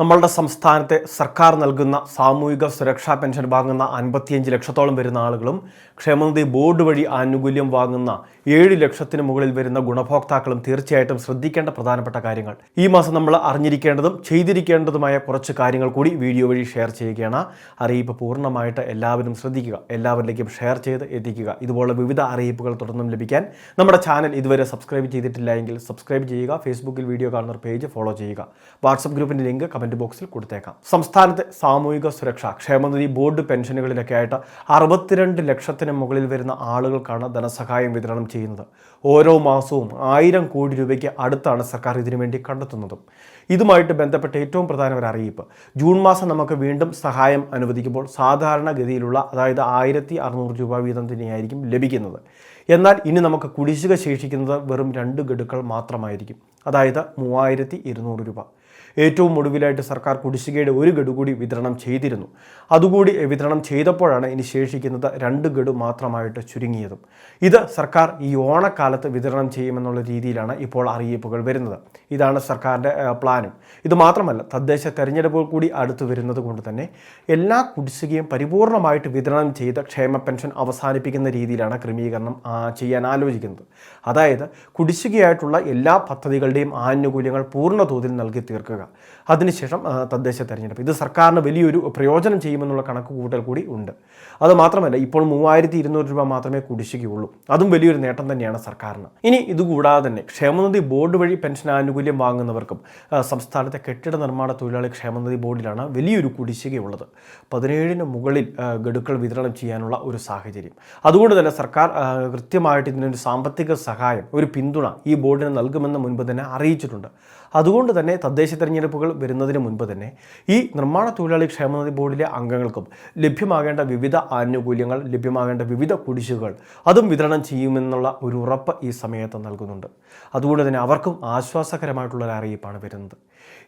നമ്മളുടെ സംസ്ഥാനത്തെ സർക്കാർ നൽകുന്ന സാമൂഹിക സുരക്ഷാ പെൻഷൻ വാങ്ങുന്ന അൻപത്തിയഞ്ച് ലക്ഷത്തോളം വരുന്ന ആളുകളും ക്ഷേമനിധി ബോർഡ് വഴി ആനുകൂല്യം വാങ്ങുന്ന ഏഴ് ലക്ഷത്തിന് മുകളിൽ വരുന്ന ഗുണഭോക്താക്കളും തീർച്ചയായിട്ടും ശ്രദ്ധിക്കേണ്ട പ്രധാനപ്പെട്ട കാര്യങ്ങൾ. ഈ മാസം നമ്മൾ അറിഞ്ഞിരിക്കേണ്ടതും ചെയ്തിരിക്കേണ്ടതുമായ കുറച്ച് കാര്യങ്ങൾ കൂടി വീഡിയോ വഴി ഷെയർ ചെയ്യുകയാണ്. അറിയിപ്പ് പൂർണമായിട്ട് എല്ലാവരും ശ്രദ്ധിക്കുക. എല്ലാവരിലേക്കും ഷെയർ ചെയ്ത് എത്തിക്കുക. ഇതുപോലുള്ള വിവിധ അറിയിപ്പുകൾ തുടർന്നും ലഭിക്കാൻ നമ്മുടെ ചാനൽ ഇതുവരെ സബ്സ്ക്രൈബ് ചെയ്തിട്ടില്ല എങ്കിൽ സബ്സ്ക്രൈബ് ചെയ്യുക. ഫേസ്ബുക്കിൽ വീഡിയോ കാണുന്ന പേജ് ഫോളോ ചെയ്യുക. വാട്സപ്പ് ഗ്രൂപ്പിന്റെ ലിങ്ക് കമന്റ് ബോക്സിൽ കൊടുത്തേക്കാം. സംസ്ഥാനത്തെ സാമൂഹിക സുരക്ഷ ക്ഷേമനിധി ബോർഡ് പെൻഷനുകളിലൊക്കെ ആയിട്ട് അറുപത്തിരണ്ട് ലക്ഷത്തിന് മുകളിൽ വരുന്ന ആളുകൾക്കാണ് ധനസഹായം വിതരണം ചെയ്യുന്നത്. ഓരോ മാസവും ആയിരം കോടി രൂപയ്ക്ക് അടുത്താണ് സർക്കാർ ഇതിനുവേണ്ടി കണ്ടെത്തുന്നതും. ഇതുമായിട്ട് ബന്ധപ്പെട്ട ഏറ്റവും പ്രധാന ഒരു അറിയിപ്പ്. ജൂൺ മാസം നമുക്ക് വീണ്ടും സഹായം അനുവദിക്കുമ്പോൾ സാധാരണഗതിയിലുള്ള അതായത് ആയിരത്തി അറുന്നൂറ് രൂപ വീതം തന്നെയായിരിക്കും ലഭിക്കുന്നത്. എന്നാൽ ഇനി നമുക്ക് കുടിശ്ശിക ശേഷിക്കുന്നത് വെറും രണ്ട് ഗഡുക്കൾ മാത്രമായിരിക്കും. അതായത് മൂവായിരത്തി ഇരുന്നൂറ് രൂപ. ഏറ്റവും ഒടുവിലായിട്ട് സർക്കാർ കുടിശ്ശികയുടെ ഒരു ഗഡു കൂടി വിതരണം ചെയ്തിരുന്നു. അതുകൂടി വിതരണം ചെയ്തപ്പോഴാണ് ഇനി ശേഷിക്കുന്നത് രണ്ട് ഗഡു മാത്രമായിട്ട് ചുരുങ്ങിയതും. ഇത് സർക്കാർ ഈ ഓണക്കാലത്ത് വിതരണം ചെയ്യുമെന്നുള്ള രീതിയിലാണ് ഇപ്പോൾ അറിയിപ്പുകൾ വരുന്നത്. ഇതാണ് സർക്കാരിന്റെ ഏഹ്, പ്ലാനും ഇത് മാത്രമല്ല തദ്ദേശ തെരഞ്ഞെടുപ്പുകൾ കൂടി അടുത്തു വരുന്നത് കൊണ്ട് തന്നെ എല്ലാ കുടിശ്ശികയും പരിപൂർണമായിട്ട് വിതരണം ചെയ്ത് ക്ഷേമ പെൻഷൻ അവസാനിപ്പിക്കുന്ന രീതിയിലാണ് ക്രമീകരണം ചെയ്യാൻ ആലോചിക്കുന്നത്. അതായത് കുടിശ്ശികയായിട്ടുള്ള എല്ലാ പദ്ധതികളുടെയും ആനുകൂല്യങ്ങൾ പൂർണ തോതിൽ നൽകി തീർക്കുക. അതിനുശേഷം തദ്ദേശ തെരഞ്ഞെടുപ്പ്. ഇത് സർക്കാരിന് വലിയൊരു പ്രയോജനം ചെയ്യുമെന്നുള്ള കണക്ക് കൂട്ടൽ കൂടി ഉണ്ട്. അതുമാത്രമല്ല ഇപ്പോൾ മൂവായിരത്തി ഇരുന്നൂറ് രൂപ മാത്രമേ കുടിശ്ശികയുള്ളൂ. അതും വലിയൊരു നേട്ടം തന്നെയാണ് സർക്കാരിന്. ഇനി ഇതുകൂടാതെ തന്നെ ക്ഷേമനിധി ബോർഡ് വഴി പെൻഷൻ ആനുകൂല്യം വാങ്ങുന്നവർക്കും സംസ്ഥാനത്തെ കെട്ടിട നിർമ്മാണ തൊഴിലാളി ക്ഷേമനിധി ബോർഡിലാണ് വലിയൊരു കുടിശ്ശികയുള്ളത്. പതിനേഴിന് മുകളിൽ ഗഡുക്കൾ വിതരണം ചെയ്യാനുള്ള ഒരു സാഹചര്യം. അതുകൊണ്ട് തന്നെ സർക്കാർ കൃത്യമായിട്ട് ഇതിനൊരു സാമ്പത്തിക സഹായം ഒരു പിന്തുണ ഈ ബോർഡിന് നൽകുമെന്ന് മുൻപ് തന്നെ അറിയിച്ചിട്ടുണ്ട്. അതുകൊണ്ട് തന്നെ തദ്ദേശ തെരഞ്ഞെടുപ്പുകൾ വരുന്നതിന് മുൻപ് തന്നെ ഈ നിർമ്മാണ തൊഴിലാളി ക്ഷേമനിധി ബോർഡിലെ അംഗങ്ങൾക്കും ലഭ്യമാകേണ്ട വിവിധ ആനുകൂല്യങ്ങൾ ലഭ്യമാകേണ്ട വിവിധ കുടിശ്ശികകൾ അതും വിതരണം ചെയ്യുമെന്നുള്ള ഒരു ഉറപ്പ് ഈ സമയത്ത് നൽകുന്നുണ്ട്. അതുകൊണ്ട് തന്നെ അവർക്കും ആശ്വാസകരമായിട്ടുള്ള ഒരു അറിയിപ്പാണ് വരുന്നത്.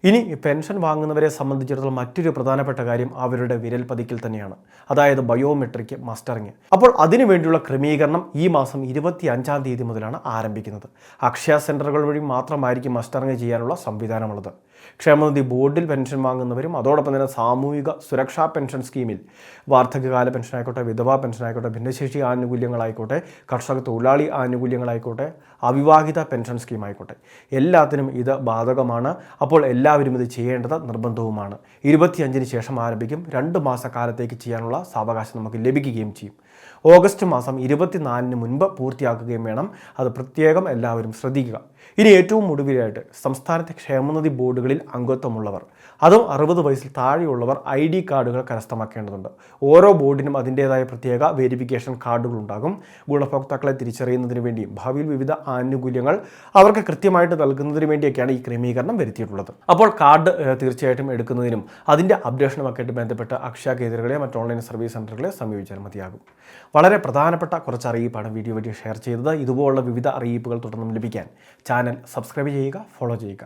ഇനി പെൻഷൻ വാങ്ങുന്നവരെ സംബന്ധിച്ചിടത്തോളം മറ്റൊരു പ്രധാനപ്പെട്ട കാര്യം അവരുടെ വിരൽ പതിക്കൽ തന്നെയാണ്. അതായത് ബയോമെട്രിക് മസ്റ്ററിങ്. അപ്പോൾ അതിനു വേണ്ടിയുള്ള ക്രമീകരണം ഈ മാസം ഇരുപത്തി അഞ്ചാം തീയതി മുതലാണ് ആരംഭിക്കുന്നത്. അക്ഷയ സെന്ററുകൾ വഴി മാത്രമായിരിക്കും മസ്റ്ററിങ് ചെയ്യാനുള്ള സംവിധാനമുള്ളത്. ക്ഷേമനിധി ബോർഡിൽ പെൻഷൻ വാങ്ങുന്നവരും അതോടൊപ്പം തന്നെ സാമൂഹിക സുരക്ഷാ പെൻഷൻ സ്കീമിൽ വാർദ്ധക്യകാല പെൻഷൻ ആയിക്കോട്ടെ വിധവാ പെൻഷൻ ആയിക്കോട്ടെ ഭിന്നശേഷി ആനുകൂല്യങ്ങളായിക്കോട്ടെ കർഷക തൊഴിലാളി ആനുകൂല്യങ്ങളായിക്കോട്ടെ അവിവാഹിത പെൻഷൻ സ്കീം ആയിക്കോട്ടെ എല്ലാത്തിനും ഇത് ബാധകമാണ്. അപ്പോൾ എല്ലാവരും ഇത് ചെയ്യേണ്ടത് നിർബന്ധവുമാണ്. ഇരുപത്തിയഞ്ചിന് ശേഷം ആരംഭിക്കും. രണ്ട് മാസക്കാലത്തേക്ക് ചെയ്യാനുള്ള സാവകാശം നമുക്ക് ലഭിക്കുകയും ചെയ്യും. ഓഗസ്റ്റ് മാസം ഇരുപത്തിനാലിന് മുൻപ് പൂർത്തിയാക്കുകയും വേണം. അത് പ്രത്യേകം എല്ലാവരും ശ്രദ്ധിക്കുക. ഇനി ഏറ്റവും ഒടുവിലായിട്ട് സംസ്ഥാനത്തെ ക്ഷേമനിധി ബോർഡുകളിൽ അംഗത്വമുള്ളവർ. അതും അറുപത് വയസ്സിൽ താഴെയുള്ളവർ ഐ ഡി കാർഡുകൾ കരസ്ഥമാക്കേണ്ടതുണ്ട്. ഓരോ ബോർഡിനും അതിന്റേതായ പ്രത്യേക വെരിഫിക്കേഷൻ കാർഡുകൾ ഉണ്ടാകും ഗുണഭോക്താക്കളെ തിരിച്ചറിയുന്നതിന് വേണ്ടിയും ഭാവിയിൽ വിവിധ ആനുകൂല്യങ്ങൾ അവർക്ക് കൃത്യമായിട്ട് നൽകുന്നതിന് വേണ്ടിയൊക്കെയാണ് ഈ ക്രമീകരണം വരുത്തിയിട്ടുള്ളത്. അപ്പോൾ കാർഡ് തീർച്ചയായിട്ടും എടുക്കുന്നതിനും അതിന്റെ അപ്ഡേഷനുമൊക്കെ ആയിട്ട് ബന്ധപ്പെട്ട് അക്ഷയ കേന്ദ്രങ്ങളെ മറ്റ് ഓൺലൈൻ സർവീസ് സെന്ററുകളെ സമീപിച്ചാൽ മതിയാകും. വളരെ പ്രധാനപ്പെട്ട കുറച്ച് അറിയിപ്പാണ് വീഡിയോ വഴി ഷെയർ ചെയ്തത്. ഇതുപോലുള്ള വിവിധ അറിയിപ്പുകൾ തുടർന്നും ലഭിക്കാൻ ചാനൽ സബ്സ്ക്രൈബ് ചെയ്യുക ഫോളോ ചെയ്യുക.